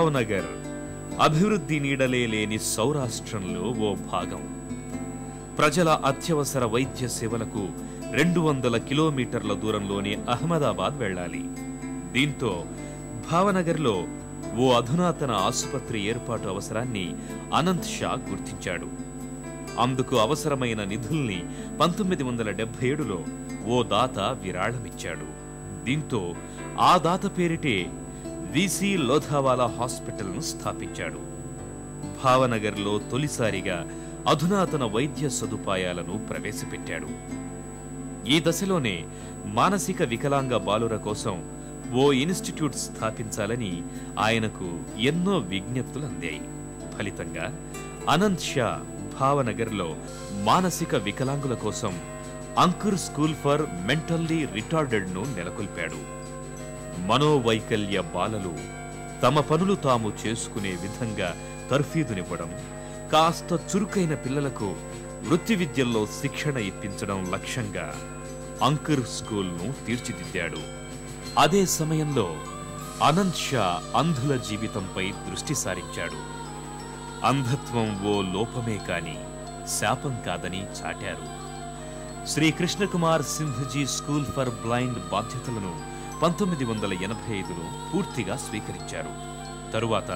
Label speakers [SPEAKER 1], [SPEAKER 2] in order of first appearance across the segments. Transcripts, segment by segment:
[SPEAKER 1] భావనగర్. అభివృద్ధి నీడలే లేని సౌరాష్ట్రంలో ఓ భాగం. ప్రజల అత్యవసర వైద్య సేవలకు రెండు వందల కిలోమీటర్ల దూరంలోని అహ్మదాబాద్ వెళ్ళాలి. దీంతో భావనగర్లో ఓ అధునాతన ఆసుపత్రి ఏర్పాటు అవసరాన్ని అనంత్ షా గుర్తించాడు. అందుకు అవసరమైన నిధుల్ని పంతొమ్మిది వందల డెబ్బై ఏడులో ఓ దాత విరాళమిచ్చాడు. దీంతో ఆ దాత పేరిటే విసి లోధావాలా హాస్పిటల్ను స్థాపించాడు. భావనగర్లో తొలిసారిగా అధునాతన వైద్య సదుపాయాలను ప్రవేశపెట్టాడు. ఈ దశలోనే మానసిక వికలాంగ బాలుర కోసం ఓ ఇన్స్టిట్యూట్ స్థాపించాలని ఆయనకు ఎన్నో విజ్ఞప్తులు అందాయి ఫలితంగా అనంత్ షా భావనగర్లో మానసిక వికలాంగుల కోసం అంకుర్ స్కూల్ ఫర్ మెంటల్లీ రిటార్డెడ్ను నెలకొల్పాడు. మనోవైకల్య బాలలు తమ పనులు తాము చేసుకునే విధంగా తర్ఫీదునివ్వడం కాస్త చురుకైన పిల్లలకు వృత్తి విద్యల్లో శిక్షణ ఇప్పించడం లక్ష్యంగా అంకుర్ స్కూల్ను తీర్చిదిద్దాడు. అదే సమయంలో అనంత్ షా అంధుల జీవితంపై దృష్టి సారించాడు. అంధత్వం ఓ లోపమే కాని శాపం కాదని చాటారు. Shri Krishnakumar Sinhji school for blind బాధ్యతలను పంతొమ్మిది వందల ఎనభై ఐదులో పూర్తిగా స్వీకరించారు. తరువాత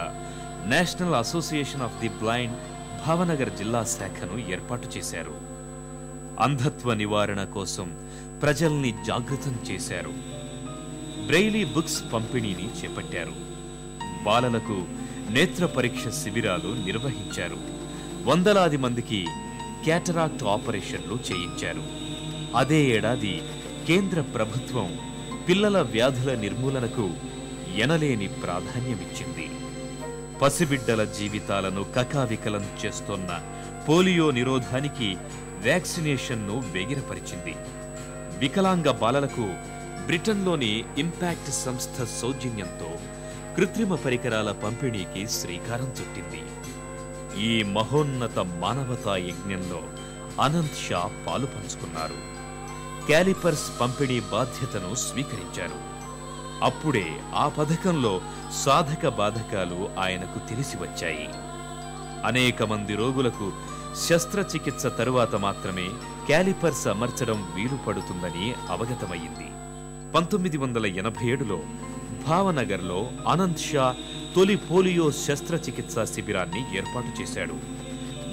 [SPEAKER 1] national association of the blind Bhavnagar జిల్లా శాఖను ఏర్పాటు చేశారు. అంధత్వ నివారణ కోసం ప్రజల్ని జాగృతం చేశారు. బ్రెయిలీ బుక్స్ పంపిణీని చేపట్టారు. బాలలకు నేత్ర పరీక్ష శిబిరాలు నిర్వహించారు. వందలాది మందికి క్యాటరాక్ట్ ఆపరేషన్లు చేయించారు. అదే ఏడాది కేంద్ర ప్రభుత్వం పిల్లల వ్యాధుల నిర్మూలనకు ఎనలేని ప్రాధాన్యమిచ్చింది. పసిబిడ్డల జీవితాలను కకావికలం చేస్తోన్న పోలియో నిరోధానికి వ్యాక్సినేషన్ను బెగిరపరిచింది వికలాంగ బాలలకు బ్రిటన్లోని ఇంపాక్ట్ సంస్థ సౌజన్యంతో కృత్రిమ పరికరాల పంపిణీకి శ్రీకారం చుట్టింది. ఈ మహోన్నత మానవతా యజ్ఞంలో అనంత్ షా పాలు పంచుకున్నారు. క్యాలిపర్స్ పంపిణీ బాధ్యతను స్వీకరించారు. అప్పుడే ఆ పథకంలో సాధక బాధకాలు ఆయనకు తెలిసి వచ్చాయి. అనేక మంది రోగులకు శస్త్రచికిత్స తరువాత మాత్రమే క్యాలిపర్స్ అమర్చడం వీలు పడుతుందని అవగతమయ్యింది. పంతొమ్మిది వందల ఎనభై ఏడులో భావనగర్లో అనంత్ షా తొలి పోలియో శస్త్రచికిత్సా శిబిరాన్ని ఏర్పాటు చేశాడు.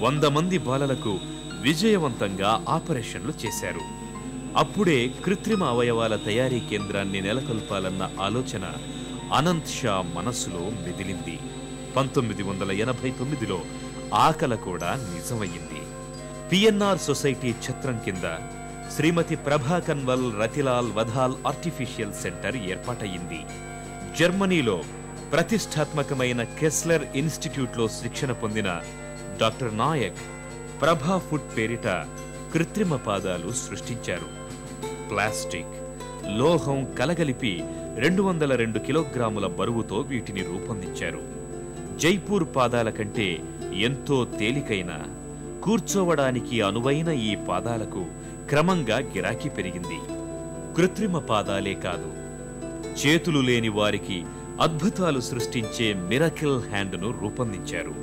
[SPEAKER 1] వంద మంది బాలలకు విజయవంతంగా ఆపరేషన్లు చేశారు. అప్పుడే కృత్రిమ అవయవాల తయారీ కేంద్రాన్ని నెలకొల్పాలన్న ఆలోచన అనంత్ షా మనస్సులో మెదిలింది. పంతొమ్మిది వందల ఎనభై తొమ్మిదిలో ఆకల కూడా నిజమయ్యింది. పిఎన్ఆర్ సొసైటీ ఛత్రం కింద శ్రీమతి ప్రభా కన్వల్ రతిలాల్ వధాల్ ఆర్టిఫిషియల్ సెంటర్ ఏర్పాటయ్యింది. జర్మనీలో ప్రతిష్టాత్మకమైన కెస్లర్ ఇన్స్టిట్యూట్లో శిక్షణ పొందిన డాక్టర్ నాయక్ ప్రభా ఫుడ్ పేరిట కృత్రిమ పాదాలు సృష్టించారు. ప్లాస్టిక్. లోహం కలగలిపి రెండు వందల రెండు కిలోగ్రాముల బరువుతో వీటిని రూపొందించారు. జైపూర్ పాదాల కంటే ఎంతో తేలికైన కూర్చోవడానికి అనువైన ఈ పాదాలకు క్రమంగా గిరాకీ పెరిగింది. కృత్రిమ పాదాలే కాదు చేతులు లేని వారికి అద్భుతాలు సృష్టించే మిరకిల్ హ్యాండ్ను రూపొందించారు.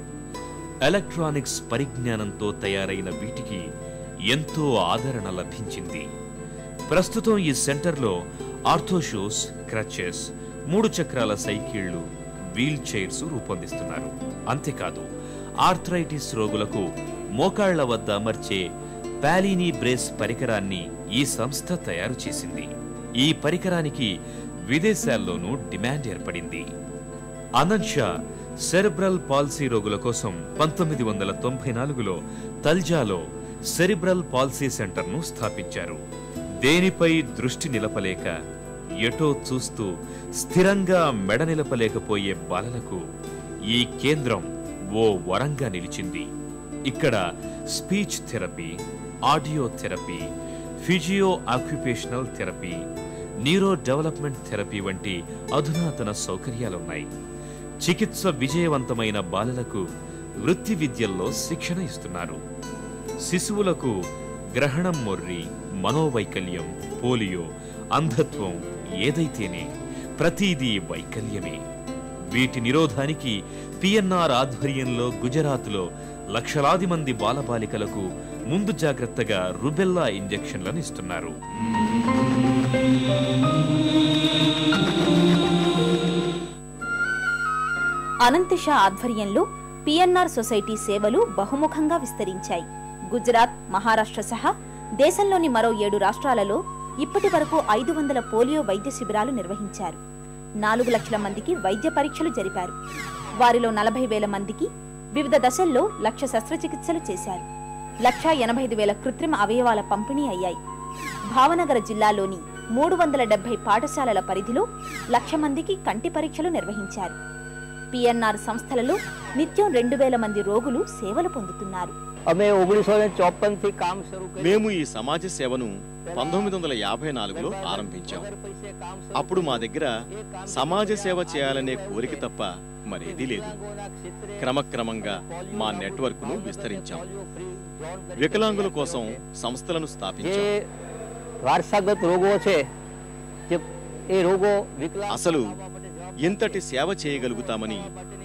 [SPEAKER 1] ఎలక్ట్రానిక్స్ పరిజ్ఞానంతో తయారైన వీటికి ఎంతో ఆదరణ లభించింది. ప్రస్తుతం ఈ సెంటర్లో ఆర్థోషూస్ క్రచెస్ మూడు చక్రాల సైకిళ్ళు వీల్ చైర్స్ రూపొందిస్తున్నారు. అంతేకాదు ఆర్థరైటిస్ రోగులకు మోకాళ్ళ వద్ద అమర్చే ప్యాలీనీ బ్రేస్ పరికరాన్ని ఈ సంస్థ తయారు చేసింది. ఈ పరికరానికి విదేశాల్లోనూ డిమాండ్ ఏర్పడింది. అనంత్ షా సెరిబ్రల్ పాల్సీ రోగుల కోసం పంతొమ్మిది వందల తొంభై నాలుగులో తల్జాలో సెరిబ్రల్ పాల్సీ సెంటర్ను స్థాపించారు. దేనిపై దృష్టి నిలపలేక ఎటో చూస్తూ స్థిరంగా మెడ నిలపలేకపోయే బాలలకు ఈ కేంద్రం ఓ వరంగా నిలిచింది. ఇక్కడ speech therapy audio therapy physio occupational therapy neuro development therapy వంటి అధునాతన సౌకర్యాలున్నాయి. చికిత్స విజయవంతమైన బాలలకు వృత్తి విద్యల్లో శిక్షణ ఇస్తున్నారు. శిశువులకు గ్రహణం మొర్రి మనోవైకల్యం పోలియో అంధత్వం ఏదైతేనే ప్రతిదీ వైకల్యమే. వీటి నిరోధానికి పిఎన్ఆర్ ఆధ్వర్యంలో గుజరాత్లో లక్షలాది మంది బాలబాలికలకు ముందు జాగ్రత్తగా రుబెల్లా ఇంజెక్షన్లను ఇస్తున్నారు.
[SPEAKER 2] అనంత్ ఆధ్వర్యంలో పిఎన్ఆర్ సొసైటీ సేవలు బహుముఖంగా విస్తరించాయి. గుజరాత్ మహారాష్ట్ర సహా దేశంలోని మరో ఏడు రాష్ట్రాలలో ఇప్పటి వరకు ఐదు వందల పోలియో వైద్య శిబిరాలు నిర్వహించారు. నాలుగు లక్షల మందికి వైద్య పరీక్షలు జరిపారు. వారిలో నలభై వేల మందికి వివిధ దశల్లో లక్ష శస్త్రచికిత్సలు చేశారు. లక్షా ఎనభై ఐదు వేల కృత్రిమ అవయవాల పంపిణీ అయ్యాయి. భావనగర జిల్లాలోని మూడు వందల డెబ్బై పాఠశాలల పరిధిలో లక్ష మందికి కంటి పరీక్షలు నిర్వహించారు. పిఎన్ఆర్ సంస్థలలో నిత్యం రెండు వేల మంది రోగులు సేవలు పొందుతున్నారు.
[SPEAKER 3] మేము ఈ సమాజ సేవను పంతొమ్మిది వందల యాభై నాలుగులో ఆరంభించాం. అప్పుడు మా దగ్గర సమాజ సేవ చేయాలనే కోరిక తప్ప మరేదీ లేదు. క్రమక్రమంగా మా నెట్వర్క్ను విస్తరించాం. వికలాంగుల కోసం సంస్థలను స్థాపించాం. అసలు ఇంతటి సేవ చేయగలుగుతామని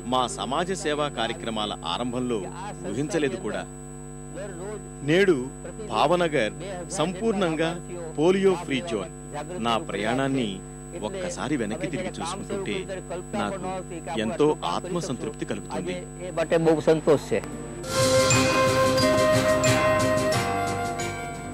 [SPEAKER 3] మా సమాజ సేవా కార్యక్రమాల ఆరంభంలో ఊహించలేదు కూడా. నేడు భావనగర్ సంపూర్ణంగా పోలియో ఫ్రీ జోన్. నా ప్రయాణాన్ని ఒక్కసారి వెనక్కి తిరిగి చూసుకుంటుంటే నాకు ఎంతో ఆత్మసంతృప్తి కలుగుతుంది.